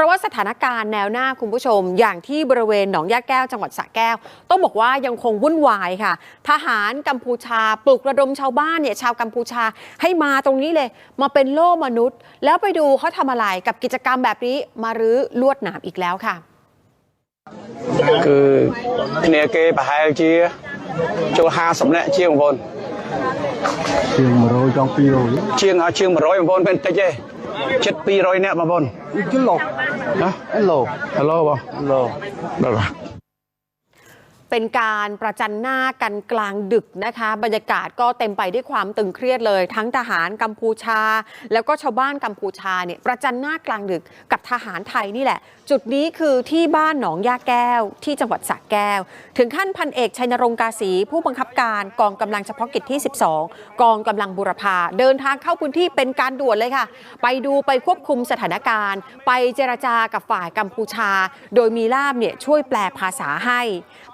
ราะว่าสถานการณ์แนวหน้าคุณผู้ชม อย่างที่บริเวณหนองยาแก้วจังหวัดสระแก้ว ต้องบอกว่ายังคงวุ่นวายค่ะ ทหารกัมพูชา ปลุกระดมชาวบ้านเนี่ยชาวกัมพูชาให้มาตรงนี้เลย มาเป็นโล่มนุษย์ แล้วไปดูเขาทำอะไรกับกิจกรรมแบบนี้มารื้อลวดหนามอีกแล้วค่ะ គឺគ្នាគេប្រហែលជាចូល50នាក់ជាងបងប្អូន ជាង100ចង់200 ជាងឲ្យជាង100បងប្អូនមិនតិចទេ ជិត200នាក់បងប្អូនគីឡូណាហេឡូហេឡូបងឡូបាទបាទ เป็นการประจันหน้ากันกลางดึกนะคะ บรรยากาศก็เต็มไปด้วยความตึงเครียดเลย ทั้งทหารกัมพูชา แล้วก็ชาวบ้านกัมพูชาเนี่ยประจันหน้ากลางดึกกับทหารไทยนี่แหละ จุดนี้คือที่บ้านหนองยาแก้ว ที่จังหวัดสระแก้ว ถึงขั้นพันเอกชัยนรงกาสีผู้บังคับการกองกำลังเฉพาะกิจที่ 12 กองกำลังบุรพาเดินทางเข้าพื้นที่เป็นการด่วนเลยค่ะ ไปดูไปควบคุมสถานการณ์ ไปเจรจากับฝ่ายกัมพูชา โดยมีล่ามเนี่ยช่วยแปลภาษาให้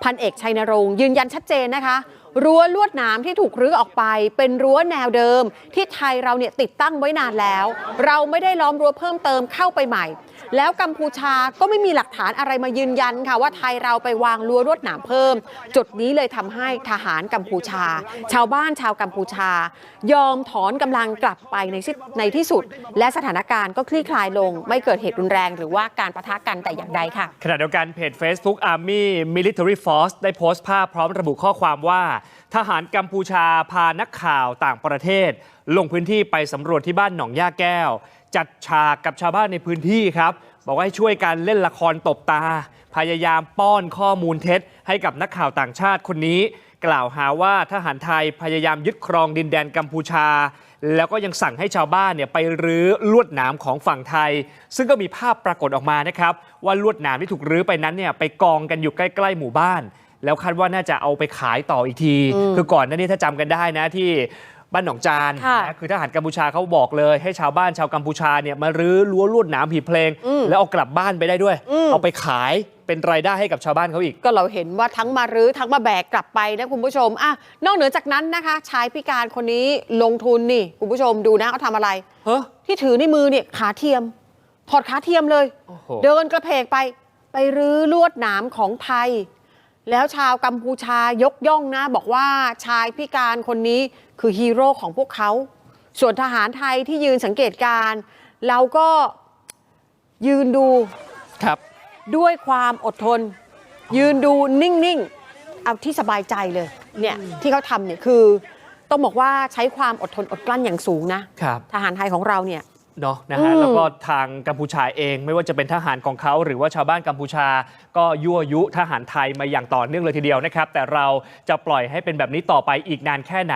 พันเอกอกชัยนรงค์ยืนยันชัดเจนนะคะ รั้วลวดหนามที่ถูกรื้อออกไป เป็นรั้วแนวเดิม ที่ไทยเราเนี่ยติดตั้งไว้นานแล้ว เราไม่ได้ล้อมรั้วเพิ่มเติมเข้าไปใหม่ แล้วกัมพูชาก็ไม่มีหลักฐานอะไรมายืนยันค่ะว่าไทยเราไปวางรั้วลวดหนามเพิ่ม จุดนี้เลยทำให้ทหารกัมพูชา ชาวบ้านชาวกัมพูชา ยอมถอนกำลังกลับไปในที่ในที่สุด และสถานการณ์ก็คลี่คลายลง ไม่เกิดเหตุรุนแรง หรือว่าการประทะกันแต่อย่างใดค่ะ ขณะเดียวกันเพจ Facebook Army Military Force ได้โพสต์ภาพพร้อมระบุข้อความว่า ทหารกัมพูชาพานักข่าวต่างประเทศ ลงพื้นที่ไปสำรวจที่บ้านหนองย่าแก้ว จัดฉากกับชาวบ้านในพื้นที่ครับ บอกว่าให้ช่วยกันเล่นละครตบตา พยายามป้อนข้อมูลเท็จ ให้กับนักข่าวต่างชาติคนนี้ กล่าวหาว่าทหารไทยพยายามยึดครองดินแดนกัมพูชา แล้วก็ยังสั่งให้ชาวบ้านเนี่ยไปรื้อลวดหนามของฝั่งไทย ซึ่งก็มีภาพปรากฏออกมานะครับ ว่าลวดหนามที่ถูกรื้อไปนั้นเนี่ยไปกองกันอยู่ใกล้ ๆ หมู่บ้าน แล้วคาดว่าน่าจะเอาไปขายต่ออีกที คือก่อนหน้านี้ถ้าจำกันได้นะที่ บ้านหนองจานค่ะนะคือทหารกัมพูชาเขาบอกเลย ให้ชาวบ้านชาวกัมพูชาเนี่ยมารื้อรั้วลวดหนามผีเพลง แล้วเอากลับบ้านไปได้ด้วย เอาไปขายเป็นรายได้ให้กับชาวบ้านเขาอีก ก็เราเห็นว่าทั้งมารื้อทั้งมาแบกกลับไปนะคุณผู้ชมอะนอกเหนือจากนั้นนะคะชายพิการคนนี้ลงทุนนี่คุณผู้ชมดูนะเขาทำอะไรเฮ้อที่ถือในมือเนี่ยขาเทียม ถอดขาเทียมเลยโอ้โหเดินกระเพกไป ไปรื้อลวดหนามของไทย แล้วชาวกัมพูชายกย่องนะ บอกว่าชายพิการคนนี้คือฮีโร่ของพวกเขา ส่วนทหารไทยที่ยืนสังเกตการณ์เราก็ยืนดูครับด้วยความอดทน ยืนดูนิ่ง ๆ เอาที่สบายใจเลยเนี่ยที่เขาทำเนี่ยคือ ต้องบอกว่าใช้ความอดทนอดกลั้นอย่างสูงนะครับ ทหารไทยของเราเนี่ย เนาะนะฮะอืมแล้วก็ทางกัมพูชาเอง ไม่ว่าจะเป็นทหารของเขา หรือว่าชาวบ้านกัมพูชา ก็ยั่วยุทหารไทยมาอย่างต่อเนื่องเลยทีเดียวนะครับ แต่เราจะปล่อยให้เป็นแบบนี้ต่อไปอีกนานแค่ไหน